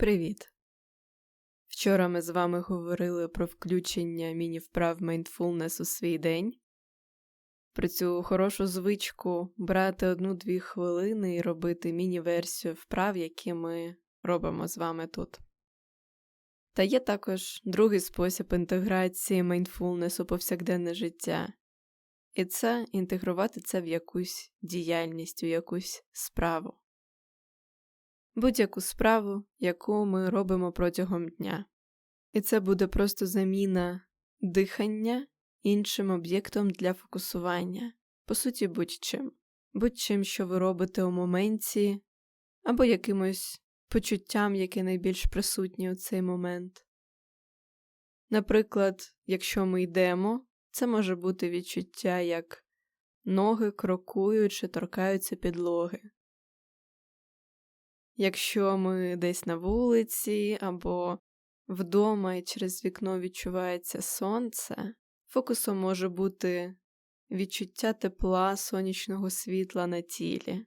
Привіт! Вчора ми з вами говорили про включення міні-вправ Mindfulness у свій день, про цю хорошу звичку брати одну-дві хвилини і робити міні-версію вправ, які ми робимо з вами тут. Та є також другий спосіб інтеграції Mindfulness у повсякденне життя, і це інтегрувати це в якусь діяльність, у якусь справу будь-яку справу, яку ми робимо протягом дня. І це буде просто заміна дихання іншим об'єктом для фокусування, по суті, будь-чим, будь-чим, що ви робите у моменті, або якимось почуттям, яке найбільш присутнє у цей момент. Наприклад, якщо ми йдемо, це може бути відчуття, як ноги крокують чи торкаються підлоги. Якщо ми десь на вулиці або вдома і через вікно відчувається сонце, фокусом може бути відчуття тепла сонячного світла на тілі.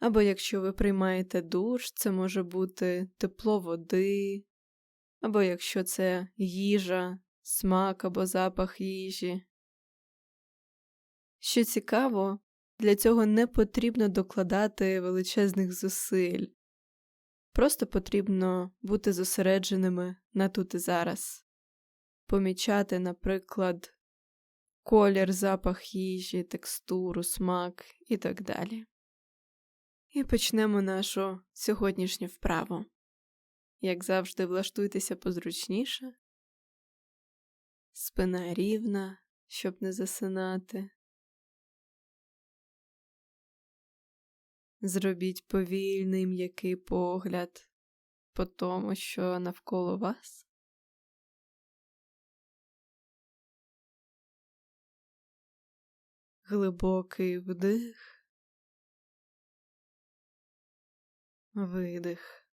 Або якщо ви приймаєте душ, це може бути тепло води, або якщо це їжа, смак або запах їжі. Що цікаво, для цього не потрібно докладати величезних зусиль, просто потрібно бути зосередженими на тут і зараз, помічати, наприклад, колір, запах їжі, текстуру, смак і так далі. І почнемо нашу сьогоднішню вправу. Як завжди, влаштуйтеся позручніше, спина рівна, щоб не засинати. Зробіть повільний м'який погляд по тому, що навколо вас. Глибокий вдих, видих.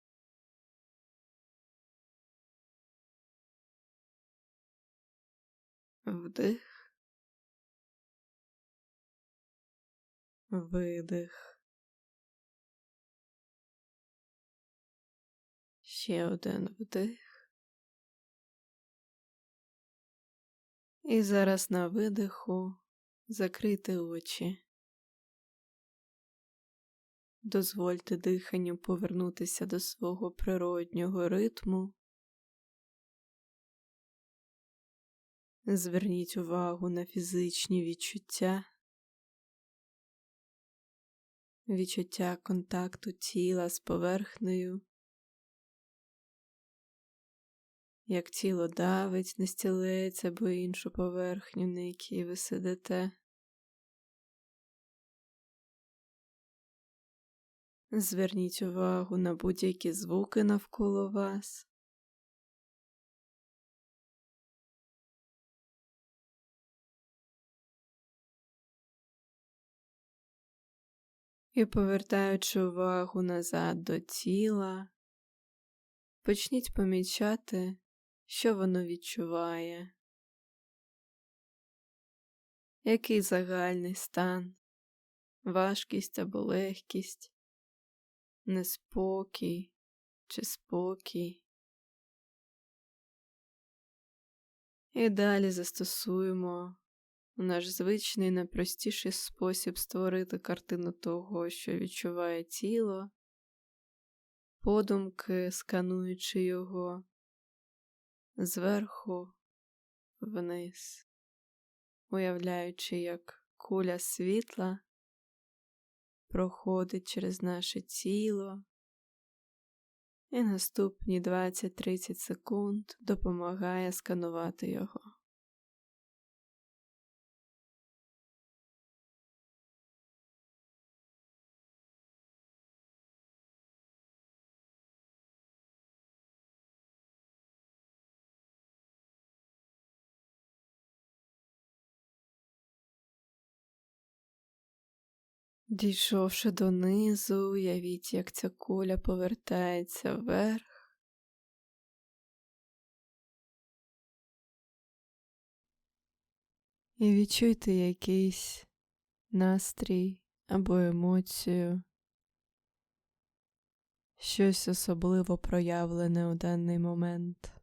Вдих, видих. Ще один вдих. І зараз на видиху закрити очі. Дозвольте диханню повернутися до свого природнього ритму. Зверніть увагу на фізичні відчуття, відчуття контакту тіла з поверхнею. Як тіло давить на стілець або іншу поверхню, на якій ви сидите. Зверніть увагу на будь-які звуки навколо вас. І повертаючи увагу назад до тіла, почніть помічати що воно відчуває, який загальний стан, важкість або легкість, неспокій чи спокій. І далі застосуємо наш звичний найпростіший спосіб створити картину того, що відчуває тіло, подумки, скануючи його зверху вниз, уявляючи, як куля світла проходить через наше тіло, і наступні 20-30 секунд допомагає сканувати його. Дійшовши донизу, уявіть, як ця куля повертається вверх. І відчуйте якийсь настрій або емоцію, щось особливо проявлене у даний момент.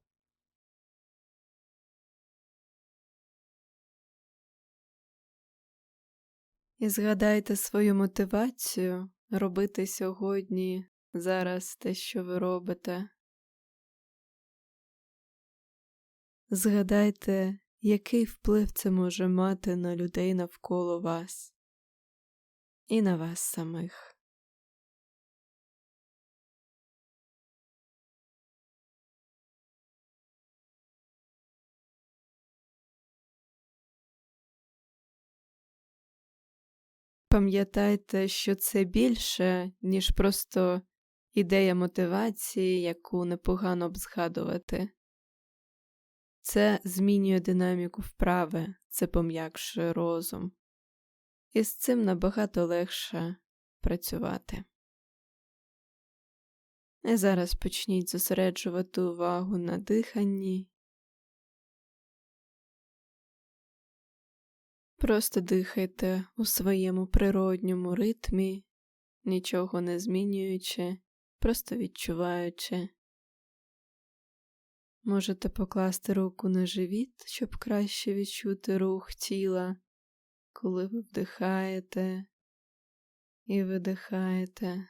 І згадайте свою мотивацію робити сьогодні, зараз те, що ви робите. Згадайте, який вплив це може мати на людей навколо вас і на вас самих. Пам'ятайте, що це більше, ніж просто ідея мотивації, яку непогано б згадувати. Це змінює динаміку вправи, це пом'якшує розум. І з цим набагато легше працювати. І зараз почніть зосереджувати увагу на диханні. Просто дихайте у своєму природньому ритмі, нічого не змінюючи, просто відчуваючи. Можете покласти руку на живіт, щоб краще відчути рух тіла, коли ви вдихаєте і видихаєте.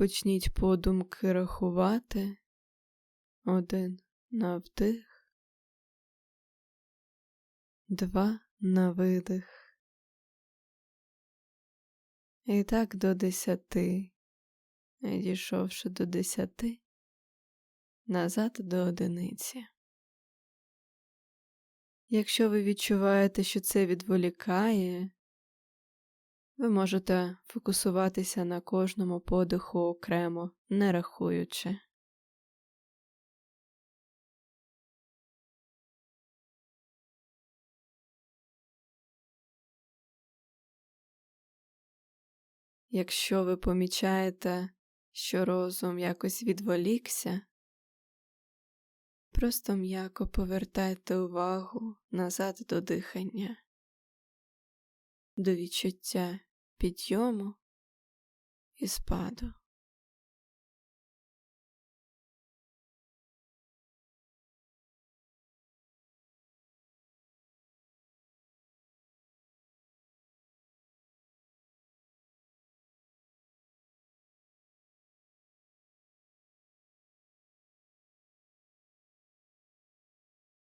Почніть подумки рахувати один на вдих, два на видих. І так до десяти, дійшовши до десяти, назад до одиниці. Якщо ви відчуваєте, що це відволікає, ви можете фокусуватися на кожному подиху окремо, не рахуючи. Якщо ви помічаєте, що розум якось відволікся, просто м'яко повертайте увагу назад до дихання, до відчуття підйому і спаду.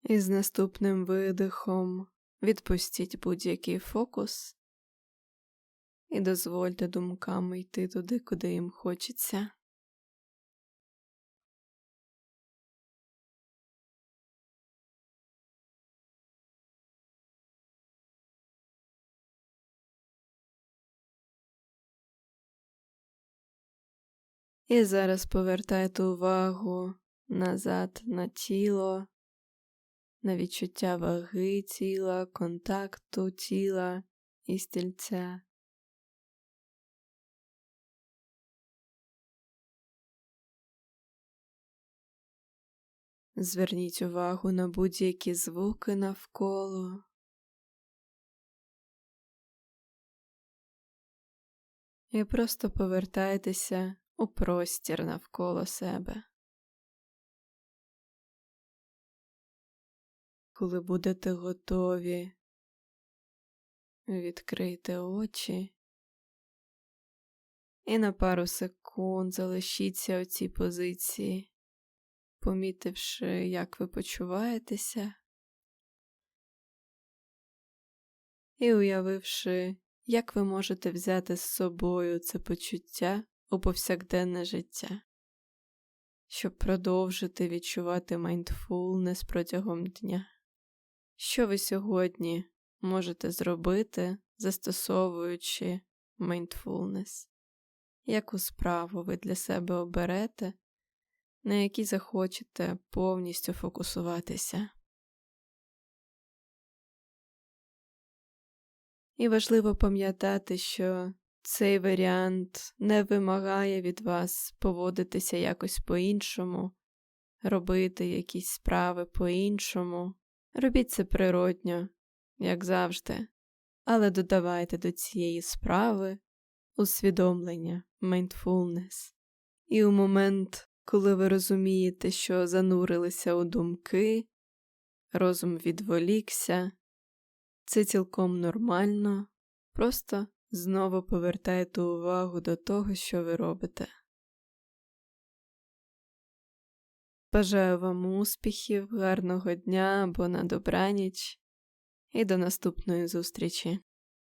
І з наступним видихом відпустіть будь-який фокус і дозвольте думками йти туди, куди їм хочеться. І зараз повертайте увагу назад на тіло, на відчуття ваги тіла, контакту тіла і стільця. Зверніть увагу на будь-які звуки навколо. І просто повертайтеся у простір навколо себе. Коли будете готові, відкрийте очі і на пару секунд залишіться у цій позиції помітивши, як ви почуваєтеся, і уявивши, як ви можете взяти з собою це почуття у повсякденне життя, щоб продовжити відчувати майндфулнес протягом дня. Що ви сьогодні можете зробити, застосовуючи майндфулнес? Яку справу ви для себе оберете, на які захочете повністю фокусуватися. І важливо пам'ятати, що цей варіант не вимагає від вас поводитися якось по-іншому, робити якісь справи по-іншому. Робіть це природньо, як завжди, але додавайте до цієї справи усвідомлення, mindfulness. І у момент, коли ви розумієте, що занурилися у думки, розум відволікся, це цілком нормально, просто знову повертайте увагу до того, що ви робите. Бажаю вам успіхів, гарного дня або на добраніч і до наступної зустрічі.